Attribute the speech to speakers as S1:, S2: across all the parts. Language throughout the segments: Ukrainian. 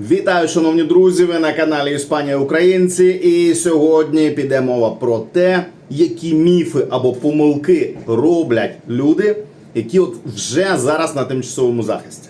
S1: Вітаю, шановні друзі! Ви на каналі Іспанія Українці. І сьогодні піде мова про те, які міфи або помилки роблять люди, які от вже зараз на тимчасовому захисті.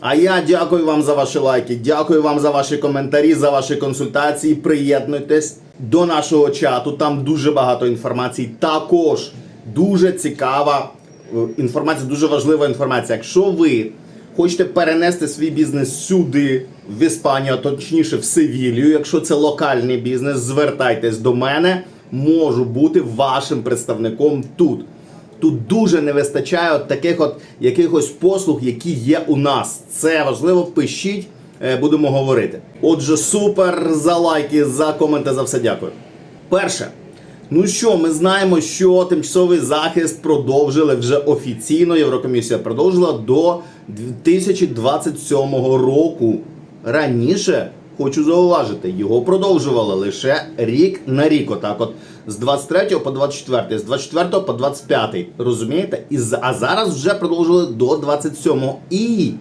S1: А я дякую вам за ваші лайки, дякую вам за ваші коментарі, за ваші консультації. Приєднуйтесь до нашого чату. Там дуже багато інформації. Також дуже цікава е, інформація, дуже важлива інформація. Якщо ви хочете перенести свій бізнес сюди, в Іспанію, а точніше в Севілію, якщо це локальний бізнес, звертайтесь до мене. Можу бути вашим представником тут. Тут дуже не вистачає от таких от якихось послуг, які є у нас. Це важливо, пишіть, будемо говорити. Отже, супер за лайки, за коменти, за все дякую. Перше. Ну що, ми знаємо, що тимчасовий захист продовжили вже офіційно. Єврокомісія продовжила до 2027 року. Раніше хочу зауважити, його продовжували лише рік на рік. Отак, от з 23 по 24, з 24 по 25. Розумієте? І а зараз вже продовжили до 27. І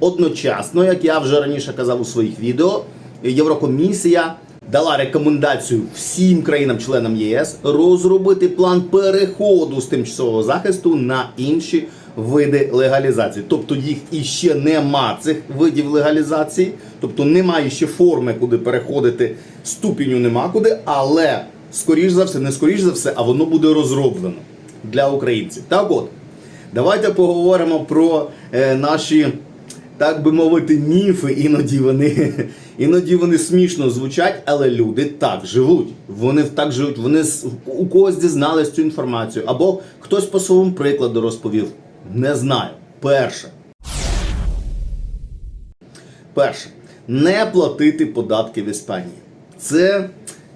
S1: одночасно, як я вже раніше казав у своїх відео, Єврокомісія дала рекомендацію всім країнам-членам ЄС розробити план переходу з тимчасового захисту на інші види легалізації. Тобто їх іще нема цих видів легалізації, тобто немає ще форми, куди переходити, ступеню нема куди, але скоріш за все, не скоріш за все, а воно буде розроблено для українців. Так от, давайте поговоримо про е, наші так би мовити, міфи, іноді вони, іноді вони смішно звучать, але люди так живуть. Вони так живуть, вони у когось дізнались цю інформацію, або хтось по своєму прикладу розповів. Не знаю. Перше. Перше. Не платити податки в Іспанії. Це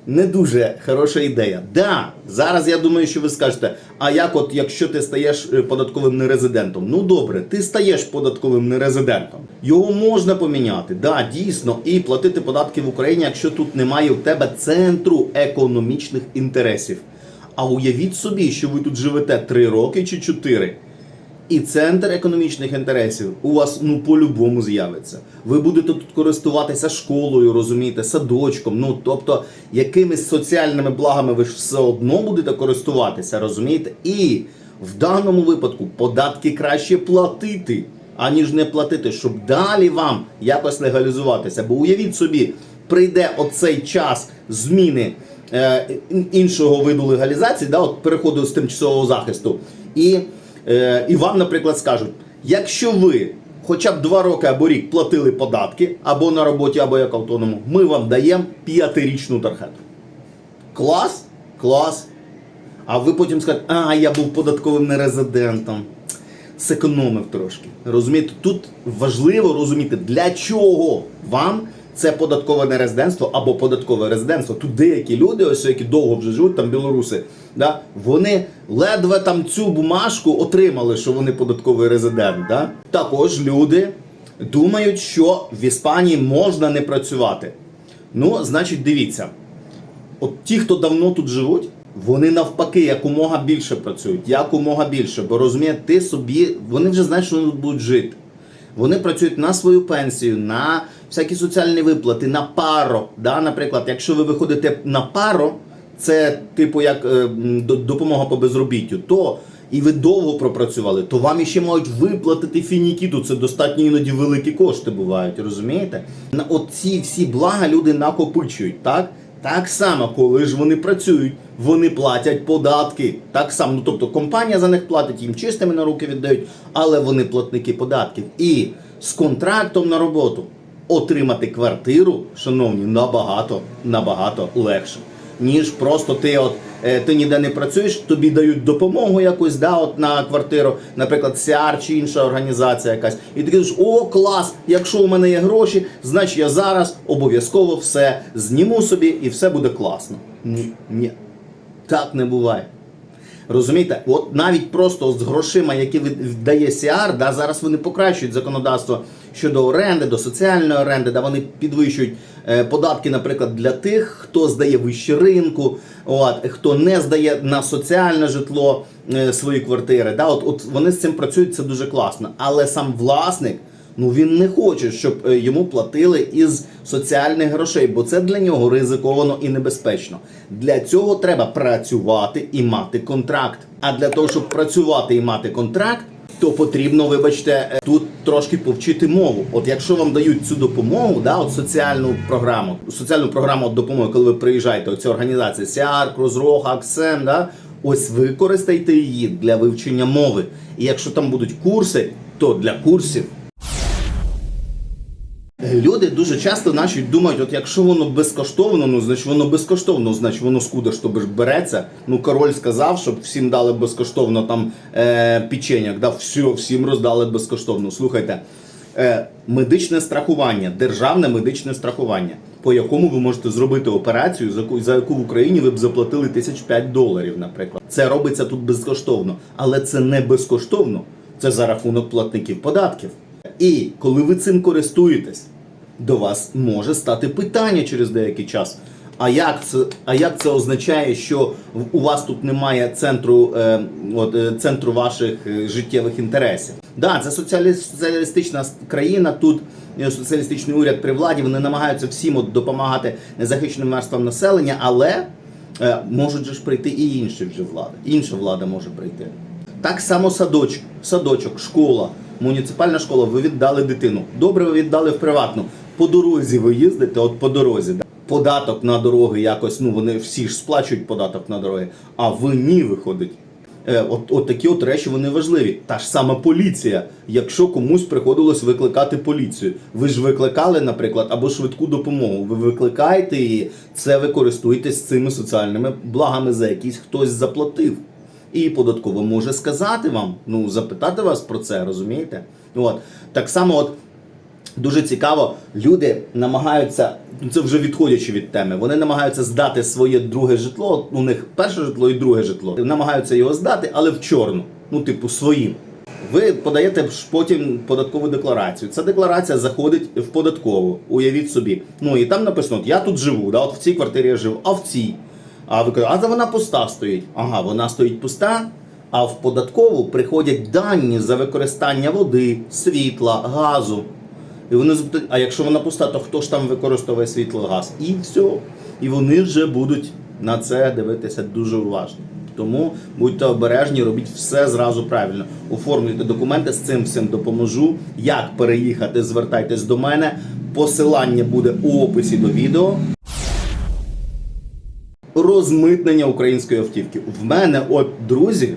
S1: не дуже хороша ідея. Да, зараз я думаю, що ви скажете, а як от якщо ти стаєш е, податковим нерезидентом? Ну добре, ти стаєш податковим нерезидентом. Його можна поміняти, да, дійсно, і платити податки в Україні, якщо тут немає у тебе центру економічних інтересів. А уявіть собі, що ви тут живете 3 роки чи 4. І центр економічних інтересів у вас ну по-любому з'явиться. Ви будете тут користуватися школою, розумієте, садочком. Ну тобто, якимись соціальними благами ви ж все одно будете користуватися, розумієте? І в даному випадку податки краще платити, аніж не платити, щоб далі вам якось легалізуватися. Бо уявіть собі, прийде оцей час зміни е, іншого виду легалізації, да, от переходу з тимчасового захисту. І і вам, наприклад, скажуть, якщо ви хоча б два роки або рік платили податки, або на роботі, або як автоному, ми вам даємо п'ятирічну тархету. Клас? Клас. А ви потім скажете, а я був податковим нерезидентом. Секономив трошки. Розумієте, тут важливо розуміти, для чого вам це податкове нерезидентство або податкове резидентство. Тут деякі люди, ось які довго вже живуть, там білоруси, да, вони ледве там цю бумажку отримали, що вони податковий резидент. Да? Також люди думають, що в Іспанії можна не працювати. Ну, значить, дивіться, от ті, хто давно тут живуть, вони навпаки якомога більше працюють, якомога більше. Бо розуміє, ти собі, вони вже знають, що вони тут будуть жити. Вони працюють на свою пенсію, на всякі соціальні виплати, на паро. Да? Наприклад, якщо ви виходите на паро, це типу як е, допомога по безробіттю, то і ви довго пропрацювали, то вам іще мають виплатити фінікіду. Це достатньо іноді великі кошти бувають, розумієте? На оці всі блага люди накопичують, так? Так само, коли ж вони працюють, вони платять податки. Так само, ну тобто компанія за них платить, їм чистими на руки віддають, але вони платники податків. І з контрактом на роботу отримати квартиру, шановні, набагато, набагато легше. Ніж просто ти от е, ти ніде не працюєш, тобі дають допомогу якусь, да, от на квартиру, наприклад, СІАР чи інша організація якась. І ти кажеш, о, клас! Якщо у мене є гроші, значить я зараз обов'язково все зніму собі і все буде класно. Ні, ні, так не буває. Розумієте, от навіть просто з грошима, які від- дає СІАР, да, зараз вони покращують законодавство щодо оренди, до соціальної оренди, да, вони підвищують е, податки, наприклад, для тих, хто здає вище ринку, от, хто не здає на соціальне житло е, свої квартири. Да? От, от вони з цим працюють, це дуже класно. Але сам власник. Ну він не хоче, щоб е, йому платили із соціальних грошей, бо це для нього ризиковано і небезпечно. Для цього треба працювати і мати контракт. А для того, щоб працювати і мати контракт, то потрібно, вибачте, е, тут трошки повчити мову. От якщо вам дають цю допомогу, да, от соціальну програму, соціальну програму допомоги, коли ви приїжджаєте, оці організації СІАР, Крузрох, Аксем, да, ось використайте її для вивчення мови. І якщо там будуть курси, то для курсів. Люди дуже часто наші думають, от якщо воно безкоштовно, ну значить воно безкоштовно, значить воно скуда ж тобі ж береться. Ну король сказав, щоб всім дали безкоштовно там е, печеньок, да, все, всім роздали безкоштовно. Слухайте, е, медичне страхування, державне медичне страхування, по якому ви можете зробити операцію, за яку, за яку в Україні ви б заплатили тисяч п'ять доларів, наприклад. Це робиться тут безкоштовно, але це не безкоштовно, це за рахунок платників податків. І коли ви цим користуєтесь, до вас може стати питання через деякий час. А як це, а як це означає, що у вас тут немає центру, е, от, е, центру ваших е, життєвих інтересів? Да, це соціалі- соціалістична країна. Тут е, соціалістичний уряд при владі. Вони намагаються всім от, допомагати незахищеним верствам населення, але е, можуть ж прийти і інші вже влади. Інша влада може прийти. Так само садочок, садочок, школа, муніципальна школа. Ви віддали дитину. Добре, ви віддали в приватну. По дорозі ви їздите, от по дорозі. Да? Податок на дороги якось, ну вони всі ж сплачують податок на дороги, а ви ні виходить. Е, от, от такі от речі вони важливі. Та ж сама поліція. Якщо комусь приходилось викликати поліцію, ви ж викликали, наприклад, або швидку допомогу. Ви викликаєте її, це ви користуєтесь цими соціальними благами, за якісь хтось заплатив. І податково може сказати вам, ну запитати вас про це, розумієте? От так само, от дуже цікаво, люди намагаються, це вже відходячи від теми, вони намагаються здати своє друге житло. У них перше житло і друге житло. Намагаються його здати, але в чорну, ну типу своїм. Ви подаєте потім податкову декларацію. Ця декларація заходить в податкову. Уявіть собі. Ну і там написано: от я тут живу, да, от в цій квартирі я живу, а в цій. А ви кажете, а вона пуста стоїть. Ага, вона стоїть пуста. А в податкову приходять дані за використання води, світла, газу. І вони запитають, а якщо вона пуста, то хто ж там використовує світло, газ? І все. І вони вже будуть на це дивитися дуже уважно. Тому будьте обережні, робіть все зразу правильно. Оформлюйте документи, з цим всім допоможу. Як переїхати, звертайтесь до мене. Посилання буде у описі до відео. Розмитнення української автівки. В мене, от друзі,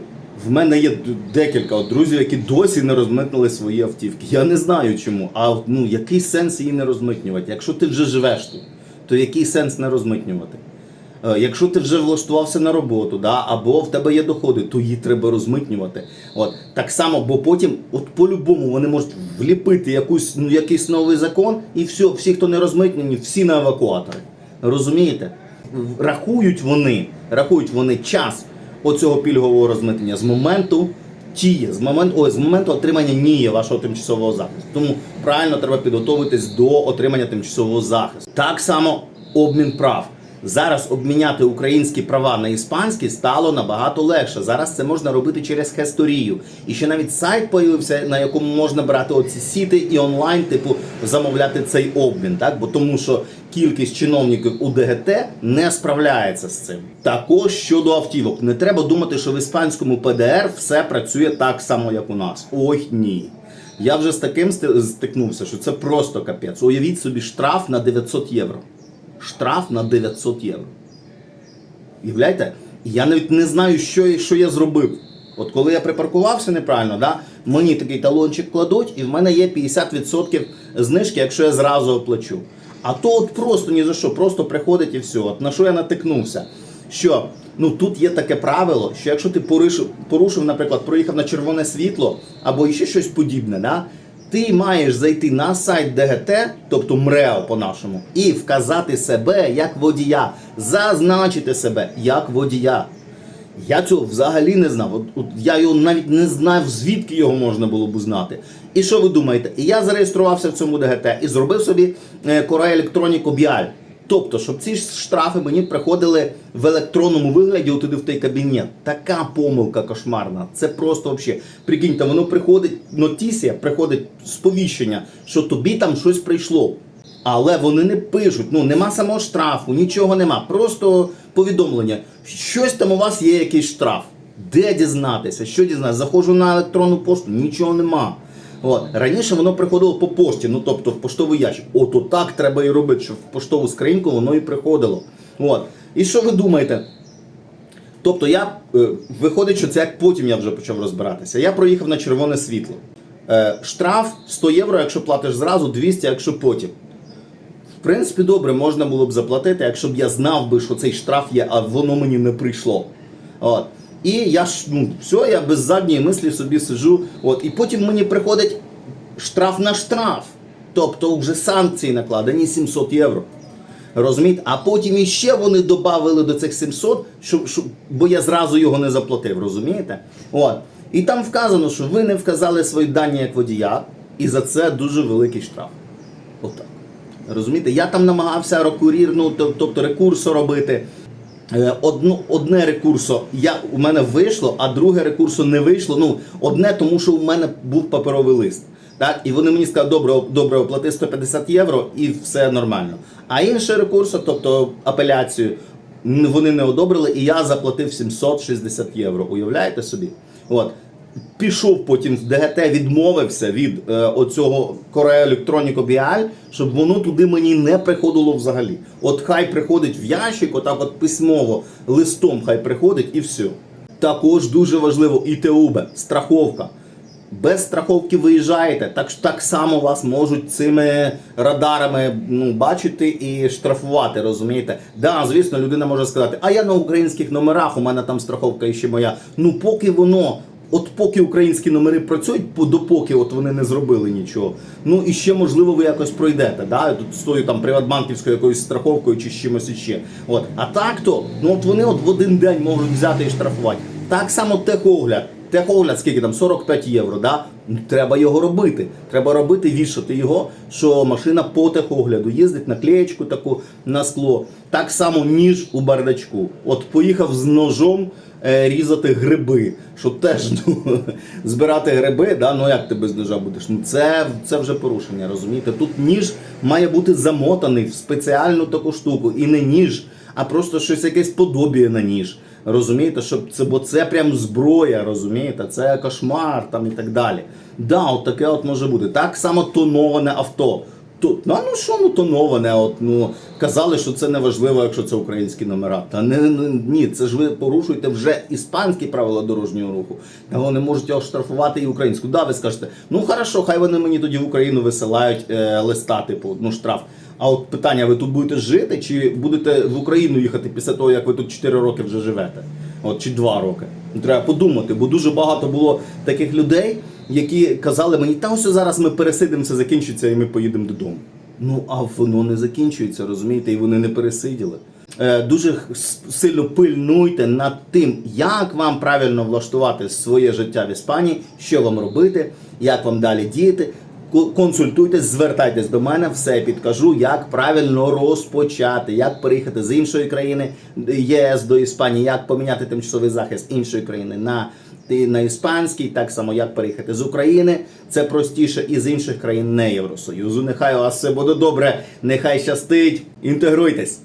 S1: в мене є декілька от друзів, які досі не розмитнили свої автівки. Я не знаю чому. А ну який сенс її не розмитнювати? Якщо ти вже живеш тут, то який сенс не розмитнювати? Е, Якщо ти вже влаштувався на роботу, да, або в тебе є доходи, то її треба розмитнювати. От так само, бо потім, от по-любому, вони можуть вліпити якусь ну, якийсь новий закон, і все, всі, хто не розмитнені, всі на евакуатори. Розумієте? Рахують вони, рахують вони час оцього пільгового розмитнення з моменту тіє, з моменту, ой, з моменту отримання ніє вашого тимчасового захисту. Тому правильно треба підготуватись до отримання тимчасового захисту. Так само обмін прав. Зараз обміняти українські права на іспанські стало набагато легше. Зараз це можна робити через хесторію. І ще навіть сайт появився, на якому можна брати оці сіти і онлайн, типу, замовляти цей обмін. Так? Бо тому що кількість чиновників у ДГТ не справляється з цим. Також щодо автівок, не треба думати, що в іспанському ПДР все працює так само, як у нас. Ой, ні. Я вже з таким стикнувся, що це просто капець. Уявіть собі штраф на 900 євро. Штраф на 900 євро. Уявляєте? Я навіть не знаю, що, що я зробив. От коли я припаркувався неправильно, да, мені такий талончик кладуть, і в мене є 50% знижки, якщо я зразу оплачу. А то от просто ні за що, просто приходить і все. От на що я натикнувся? Що ну тут є таке правило, що якщо ти порушив, порушив, наприклад, проїхав на червоне світло або ще щось подібне, да, ти маєш зайти на сайт ДГТ, тобто МРЕО по-нашому, і вказати себе як водія, зазначити себе як водія. Я цього взагалі не знав. От, от я його навіть не знав, звідки його можна було б узнати. І що ви думаєте? І я зареєструвався в цьому ДГТ і зробив собі е, Korea Electronic OBI. Тобто, щоб ці ж штрафи мені приходили в електронному вигляді туди в той кабінет. Така помилка кошмарна. Це просто взагалі. Прикиньте, воно приходить, нотісія, приходить сповіщення, що тобі там щось прийшло. Але вони не пишуть, ну нема самого штрафу, нічого нема. Просто повідомлення. Щось там у вас є якийсь штраф. Де дізнатися? Що дізнатися? Заходжу на електронну пошту, нічого нема. От. Раніше воно приходило по пошті, ну тобто в поштовий ящик. От отак треба і робити, щоб в поштову скриньку воно і приходило. От. І що ви думаєте? Тобто я е, виходить, що це як потім я вже почав розбиратися. Я проїхав на червоне світло. Е, штраф 100 євро, якщо платиш зразу, 200, якщо потім. В принципі, добре, можна було б заплатити, якщо б я знав би, що цей штраф є, а воно мені не прийшло. От. І я ж, ну, все, я без задньої мислі собі сижу. От. І потім мені приходить штраф на штраф. Тобто вже санкції накладені 700 євро. Розумієте? А потім іще вони додали до цих 700, щоб, щоб, бо я зразу його не заплатив, розумієте? От. І там вказано, що ви не вказали свої дані як водія, і за це дуже великий штраф. Отак. Розумієте? Я там намагався рекурір, ну, тобто рекурсо робити. Е, Одну, одне рекурсо я, у мене вийшло, а друге рекурсо не вийшло. Ну, одне, тому що у мене був паперовий лист. Так? І вони мені сказали, добре, добре, оплати 150 євро і все нормально. А інше рекурсо, тобто апеляцію, вони не одобрили, і я заплатив 760 євро. Уявляєте собі? От. Пішов потім в ДГТ, відмовився від е, оцього Korea Electronic OBI, щоб воно туди мені не приходило взагалі. От хай приходить в ящик, отак от письмово, листом хай приходить і все. Також дуже важливо ІТУБ, страховка. Без страховки виїжджаєте, так, так само вас можуть цими радарами ну, бачити і штрафувати, розумієте? Да, звісно, людина може сказати, а я на українських номерах, у мене там страховка іще моя. Ну, поки воно, от поки українські номери працюють, по- допоки от вони не зробили нічого. Ну і ще можливо ви якось пройдете, да? тут з тою там приватбанківською якоюсь страховкою чи з чимось іще. От. А так то, ну от вони от в один день можуть взяти і штрафувати. Так само техогляд. Техогляд, скільки там 45 євро, да? Ну, треба його робити. Треба робити, вішати його, що машина по техогляду їздить наклеєчку таку на скло. Так само ніж у бардачку. От поїхав з ножом різати гриби, що теж ну, збирати гриби, да? ну як ти без ножа будеш? Ну це, це вже порушення, розумієте? Тут ніж має бути замотаний в спеціальну таку штуку. І не ніж, а просто щось якесь подобіє на ніж. Розумієте, щоб це, бо це прям зброя, розумієте, це кошмар там і так далі. Да, от таке от може бути. Так само тоноване авто. То, ну, а ну що ну тоноване? От, ну, казали, що це не важливо, якщо це українські номера. Та не, не, ні, це ж ви порушуєте вже іспанські правила дорожнього руху. Та вони можуть його штрафувати і українську. Да, ви скажете, ну хорошо, хай вони мені тоді в Україну висилають е, листа, типу, ну штраф. А от питання, ви тут будете жити, чи будете в Україну їхати після того, як ви тут 4 роки вже живете? От чи 2 роки? Ну, Треба подумати, бо дуже багато було таких людей, які казали мені, та ось зараз ми пересидимо, це закінчиться і ми поїдемо додому. Ну а воно не закінчується, розумієте, і вони не пересиділи. Е, дуже сильно пильнуйте над тим, як вам правильно влаштувати своє життя в Іспанії, що вам робити, як вам далі діяти. Ко- Консультуйтесь, звертайтесь до мене, все підкажу, як правильно розпочати, як переїхати з іншої країни ЄС до Іспанії, як поміняти тимчасовий захист іншої країни на, на іспанський, так само як переїхати з України. Це простіше і з інших країн не Євросоюзу. Нехай у вас все буде добре, нехай щастить. Інтегруйтесь.